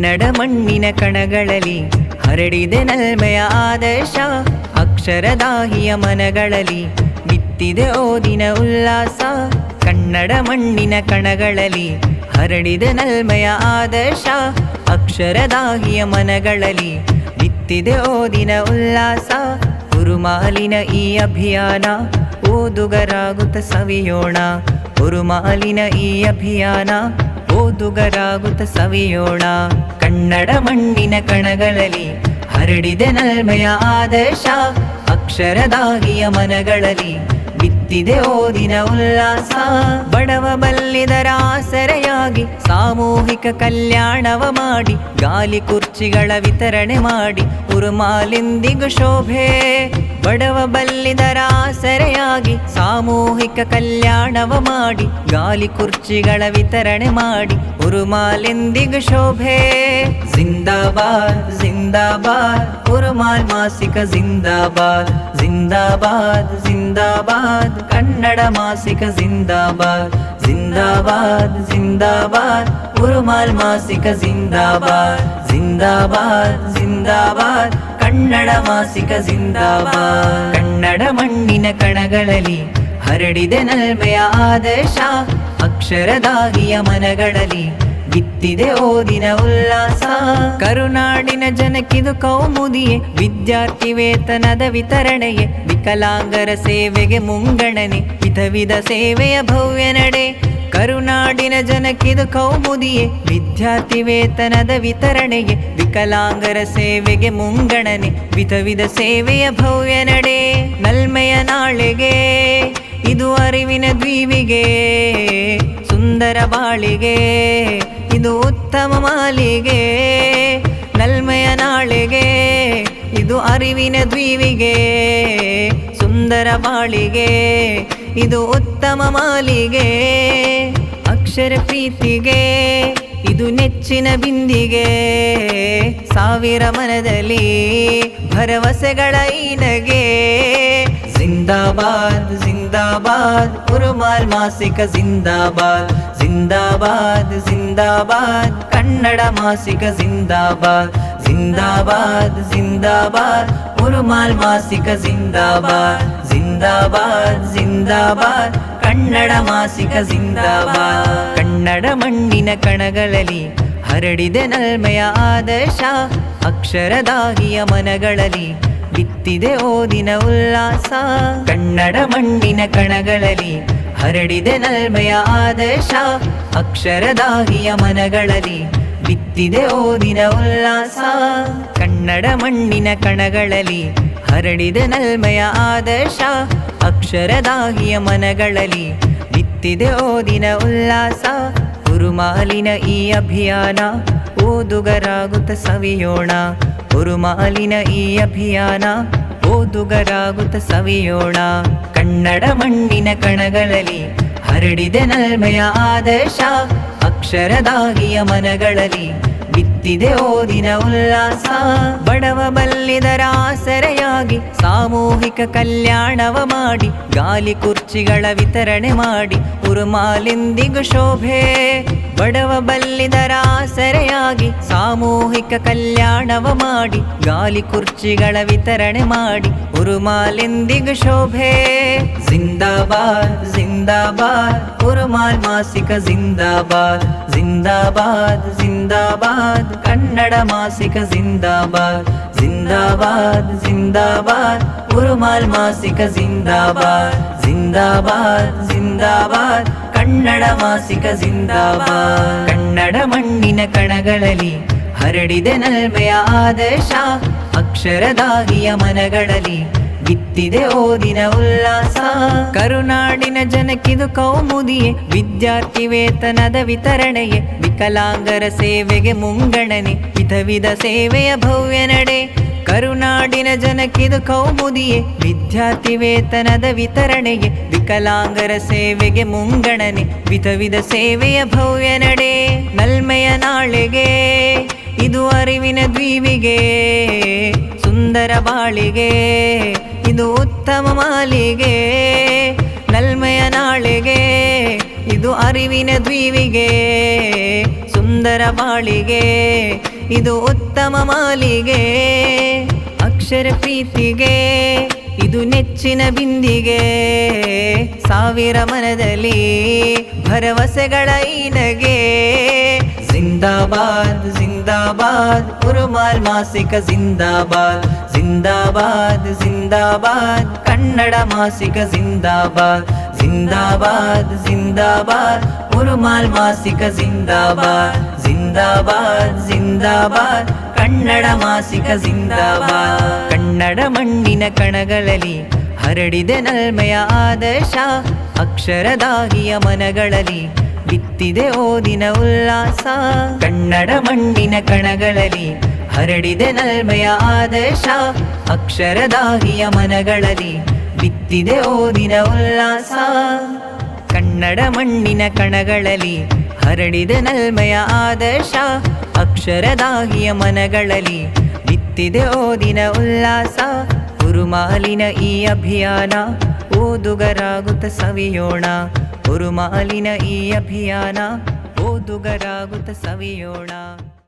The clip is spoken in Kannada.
ಕನ್ನಡ ಮಣ್ಣಿನ ಕಣಗಳಲ್ಲಿ ಹರಡಿದೆ ನಲ್ಮೆಯ ಆದರ್ಶ, ಅಕ್ಷರದಾಹಿಯ ಮನಗಳಲ್ಲಿ ಬಿತ್ತಿದೆ ಓದಿನ ಉಲ್ಲಾಸ. ಕನ್ನಡ ಮಣ್ಣಿನ ಕಣಗಳಲ್ಲಿ ಹರಡಿದೆ ನಲ್ಮೆಯ ಆದರ್ಶ, ಅಕ್ಷರದಾಹಿಯ ಮನಗಳಲ್ಲಿ ಬಿತ್ತಿದೆ ಓದಿನ ಉಲ್ಲಾಸ. ಗುರುಮಾಲಿನ ಈ ಅಭಿಯಾನ, ಓದುಗರಾಗುತ್ತ ಸವಿಯೋಣ. ಗುರುಮಾಲಿನ ಈ ಅಭಿಯಾನ, ಓದುಗರಾಗುತ್ತ ಸವಿಯೋಣ. ಕನ್ನಡ ಮಣ್ಣಿನ ಕಣಗಳಲ್ಲಿ ಹರಡಿದೆ ನಲ್ಮೆಯ ಆದರ್ಶ ಅಕ್ಷರದಾಗಿಯ ಮನಗಳಲ್ಲಿ ಬಿತ್ತಿದೆ ಓದಿನ ಉಲ್ಲಾಸ. ಬಡವ ಬಲ್ಲಿದರ ಆಸರೆಯಾಗಿ ಸಾಮೂಹಿಕ ಕಲ್ಯಾಣವ ಮಾಡಿ, ಗಾಲಿ ಕುರ್ಚಿಗಳ ವಿತರಣೆ ಮಾಡಿ, ಉರುಮಾಲಿಂದಿಗು ಶೋಭೆ. ಬಡವ ಬಲ್ಲಿದರ ಆಸರೆಯಾಗಿ ಸಾಮೂಹಿಕ ಕಲ್ಯಾಣವ ಮಾಡಿ, ಗಾಲಿ ಕುರ್ಚಿಗಳ ವಿತರಣೆ ಮಾಡಿ, ಉರುಮಾಲಿಂದಿಗು ಶೋಭೆ. ಜಿಂದಾಬಾದ್ ಜಿಂದಾಬಾದ್, ಉರುಮಾಲ್ ಮಾಸಿಕ ಜಿಂದಾಬಾದ್ ಜಿಂದಾಬಾದ್ ಜಿಂದಾಬಾದ್. ಕನ್ನಡ ಮಾಸಿಕ ಜಿಂದಾಬಾದ್ ಜಿಂದಾಬಾದ್ ಜಿಂದಾಬಾದ್. ಗುರುಮಾಲ್ ಮಾಸಿಕ ಜಿಂದಾಬಾದ್ ಜಿಂದಾಬಾದ್ ಜಿಂದಾಬಾದ್. ಕನ್ನಡ ಮಾಸಿಕ ಜಿಂದಾಬಾದ್. ಕನ್ನಡ ಮಣ್ಣಿನ ಕಣಗಳಲ್ಲಿ ಹರಡಿದೆ ನಲ್ಮೆಯ ಆದೇಶ ಅಕ್ಷರದಾಗಿಯ ಮನಗಳಲ್ಲಿ ಬಿತ್ತಿದೆ ಓದಿನ ಉಲ್ಲಾಸ. ಕರುನಾಡಿನ ಜನಕ್ಕಿದು ಕೌಮುದಿಯೇ ವಿದ್ಯಾರ್ಥಿ ವೇತನದ ವಿತರಣೆಯೇ, ವಿಕಲಾಂಗರ ಸೇವೆಗೆ ಮುಂಗಣನೆ ವಿಧ ವಿಧ ಸೇವೆಯ ಭವ್ಯ ನಡೆ. ಕರುನಾಡಿನ ಜನಕ್ಕಿದು ಕೌಮುದಿಯೇ ವಿದ್ಯಾರ್ಥಿ ವೇತನದ ವಿತರಣೆಗೆ ವಿಕಲಾಂಗರ ಸೇವೆಗೆ ಮುಂಗಣನೆ ವಿಧ ವಿಧ ಸೇವೆಯ ಭವ್ಯ ನಡೆ. ನಲ್ಮೆಯ ನಾಳೆಗೆ, ಇದು ಅರಿವಿನ ದ್ವೀವಿಗೆ, ಸುಂದರ ಬಾಳಿಗೆ. ಇದು ಉತ್ತಮ ಮಾಲಿಗೆ, ನಲ್ಮೆಯ ನಾಳೆಗೆ, ಇದು ಅರಿವಿನ ದ್ವೀವಿಗೆ, ಸುಂದರ ಬಾಳಿಗೆ, ಇದು ಉತ್ತಮ ಮಾಲಿಗೆ, ಅಕ್ಷರ ಪ್ರೀತಿಗೆ. ಇದು ನೆಚ್ಚಿನ ಬಿಂದಿಗೆ. ಸಾವಿರ ಮನದಲ್ಲಿ ಭರವಸೆಗಳ ಈನಗೆ ಜಿಂದಾಬಾದ್ ಜಿಂದಾಬಾದ್, ಉರುಮಾಲ್ ಮಾಸಿಕ ಜಿಂದಾಬಾದ್. ಜಿಂದಾಬಾದ್ ಜಿಂದಾಬಾದ್, ಕನ್ನಡ ಮಾಸಿಕ ಜಿಂದಾಬಾದ್. ಜಿಂದಾಬಾದ್ ಜಿಂದಾಬಾದ್, ಉರುಮಾಲ್ ಮಾಸಿಕ ಜಿಂದಾಬಾದ್. ಜಿಂದಾಬಾದ್ ಜಿಂದಾಬಾದ್ ಕನ್ನಡ ಮಾಸಿಕ ಜಿಂದಾಬಾದ್. ಕನ್ನಡ ಮಣ್ಣಿನ ಕಣಗಳಲ್ಲಿ ಹರಡಿದೆ ನಲ್ಮೆಯ ಆದರ್ಶ. ಅಕ್ಷರದಾಗಿಯ ಮನಗಳಲ್ಲಿ ಬಿತ್ತಿದೆ ಓದಿನ ಉಲ್ಲಾಸ. ಕನ್ನಡ ಮಣ್ಣಿನ ಕಣಗಳಲ್ಲಿ ಹರಡಿದೆ ನಲ್ಮೆಯ ಆದರ್ಶ. ಅಕ್ಷರದಾಗಿಯ ಮನಗಳಲ್ಲಿ ಬಿತ್ತಿದೆ ಓದಿನ ಉಲ್ಲಾಸ. ಕನ್ನಡ ಮಣ್ಣಿನ ಕಣಗಳಲ್ಲಿ ಹರಡಿದೆ ನಲ್ಮೆಯ ಆದರ್ಶ. ಅಕ್ಷರದಾಗಿಯ ಮನಗಳಲ್ಲಿ ನಿತ್ತಿದೆ ಓದಿನ ಉಲ್ಲಾಸ. ಗುರುಮಾಲಿನ ಈ ಅಭಿಯಾನ, ಓದುಗರಾಗುತ್ತ ಸವಿಯೋಣ. ಗುರುಮಾಲಿನ ಈ ಅಭಿಯಾನ, ಓದುಗರಾಗುತ್ತ ಸವಿಯೋಣ. ಕನ್ನಡ ಮಣ್ಣಿನ ಕಣಗಳಲ್ಲಿ ಹರಡಿದೆ ನಲ್ಮೆಯ ಆದರ್ಶ. ಅಕ್ಷರದಾಗಿಯ ಮನಗಳಲ್ಲಿ ಬಿತ್ತಿದೆ ದಿನ ಉಲ್ಲಾಸ. ಬಡವ ಬಲ್ಲಿದರ ಆಸರೆಯಾಗಿ ಸಾಮೂಹಿಕ ಕಲ್ಯಾಣವ ಮಾಡಿ, ಗಾಲಿ ಕುರ್ಚಿಗಳ ವಿತರಣೆ ಮಾಡಿ, ಉರುಮಾಲಿಂದಿಗೂ ಶೋಭೆ. ಬಡವ ಬಲ್ಲಿದರ ಆಸರೆಯಾಗಿ ಸಾಮೂಹಿಕ ಕಲ್ಯಾಣವ ಮಾಡಿ, ಗಾಲಿ ಕುರ್ಚಿಗಳ ವಿತರಣೆ ಮಾಡಿ, ಉರುಮಾಲಿಂದಿಗೂ ಶೋಭೆ. ಜಿಂದಾಬಾದ್ ಜಿಂದಾಬಾದ್. ಉರುಮಾಲ್ ಮಾಸಿಕ ಜಿಂದಾಬಾದ್. ಜಿಂದಾಬಾದ್ ಜಿಂದಾಬಾದ್. ಕನ್ನಡ ಮಾಸಿಕ ಜಿಂದಾಬಾದ್. ಜಿಂದಾಬಾದ್ ಜಿಂದಾಬಾದ್. ಕುರುಮಾಲ್ ಮಾಸಿಕ ಜಿಂದಾಬಾದ್. ಜಿಂದಾಬಾದ್ ಜಿಂದಾಬಾದ್. ಕನ್ನಡ ಮಾಸಿಕ ಜಿಂದಾಬಾದ್. ಕನ್ನಡ ಮಣ್ಣಿನ ಕಣಗಳಲ್ಲಿ ಹರಡಿದೆ ನಲ್ಮೆಯ ಆದೇಶ. ಅಕ್ಷರದಾಗಿಯ ಮನಗಳಲ್ಲಿ ಬಿತ್ತಿದೆ ಓದಿನ ಉಲ್ಲಾಸ. ಕರುನಾಡಿನ ಜನಕ್ಕಿದು ಕೌಮುದಿಯೇ ವಿದ್ಯಾರ್ಥಿ ವೇತನದ ವಿತರಣೆಯೇ, ವಿಕಲಾಂಗರ ಸೇವೆಗೆ ಮುಂಗಣನೆ ವಿಧ ವಿಧ ಸೇವೆಯ ಭವ್ಯ ನಡೆ. ಕರುನಾಡಿನ ಜನಕ್ಕಿದು ಕೌಮುದಿಯೇ ವಿದ್ಯಾರ್ಥಿ ವೇತನದ ವಿತರಣೆಗೆ ವಿಕಲಾಂಗರ ಸೇವೆಗೆ ಮುಂಗಣನೆ ವಿಧ ವಿಧ ಸೇವೆಯ ಭವ್ಯ ನಡೆ. ನಲ್ಮೆಯ ನಾಳೆಗೆ, ಇದು ಅರಿವಿನ ದ್ವೀವಿಗೆ, ಸುಂದರ ಬಾಳಿಗೆ. ಇದು ಉತ್ತಮ ಮಾಲಿಗೆ, ನಲ್ಮೆಯ ನಾಳಿಗೆ, ಇದು ಅರಿವಿನ ದ್ವೀವಿಗೆ, ಸುಂದರ ಬಾಳಿಗೆ, ಇದು ಉತ್ತಮ ಮಾಲಿಗೆ. ಅಕ್ಷರ ಪ್ರೀತಿಗೆ, ಇದು ನೆಚ್ಚಿನ ಬಿಂದಿಗೆ. ಸಾವಿರ ಮನದಲ್ಲಿ ಭರವಸೆಗಳ ಈನಗೆ ಜಿಂದಾಬಾದ್ ಜಿಂದಾಬಾದ್. ಉರುಮಾಲ್ ಮಾಸಿಕ ಜಿಂದಾಬಾದ್ ಜಿಂದಾಬಾದ್ ಜಿಂದಾಬಾದ್. ಕನ್ನಡ ಮಾಸಿಕ ಜಿಂದಾಬಾದ್ ಜಿಂದಾಬಾದ್ ಜಿಂದಾಬಾದ್. ಉರುಮಾಲ್ ಮಾಸಿಕ ಜಿಂದಾಬಾದ್ ಜಿಂದಾಬಾದ್ ಜಿಂದಾಬಾದ್. ಕನ್ನಡ ಮಾಸಿಕ ಜಿಂದಾಬಾದ್. ಕನ್ನಡ ಮಣ್ಣಿನ ಕಣಗಳಲ್ಲಿ ಹರಡಿದೆ ನಲ್ಮಯ ಆದರ್ಶ. ಅಕ್ಷರದಾಗಿಯ ಮನಗಳಲ್ಲಿ ಬಿತ್ತಿದೆ ಓದಿನ ಉಲ್ಲಾಸ. ಕನ್ನಡ ಮಣ್ಣಿನ ಕಣಗಳಲ್ಲಿ ಹರಡಿದೆ ನಲ್ಮೆಯ ಆದರ್ಶ. ಅಕ್ಷರದಾಹಿಯ ಮನಗಳಲ್ಲಿ ಬಿತ್ತಿದೆ ಓದಿನ ಉಲ್ಲಾಸ. ಕನ್ನಡ ಮಣ್ಣಿನ ಕಣಗಳಲ್ಲಿ ಹರಡಿದೆ ನಲ್ಮೆಯ ಆದರ್ಶ. ಅಕ್ಷರದಾಹಿಯ ಮನಗಳಲ್ಲಿ ಬಿತ್ತಿದೆ ಓದಿನ ಉಲ್ಲಾಸ. ಗುರುಮಾಲಿನ ಈ ಅಭಿಯಾನ, ಓದುಗರಾಗುತ್ತ ಸವಿಯೋಣ. ಉರುಮಾಲಿನ ಈ ಅಭಿಯಾನ ಓದುಗರಾಗುತ್ತ ಸವಿಯೋಣ.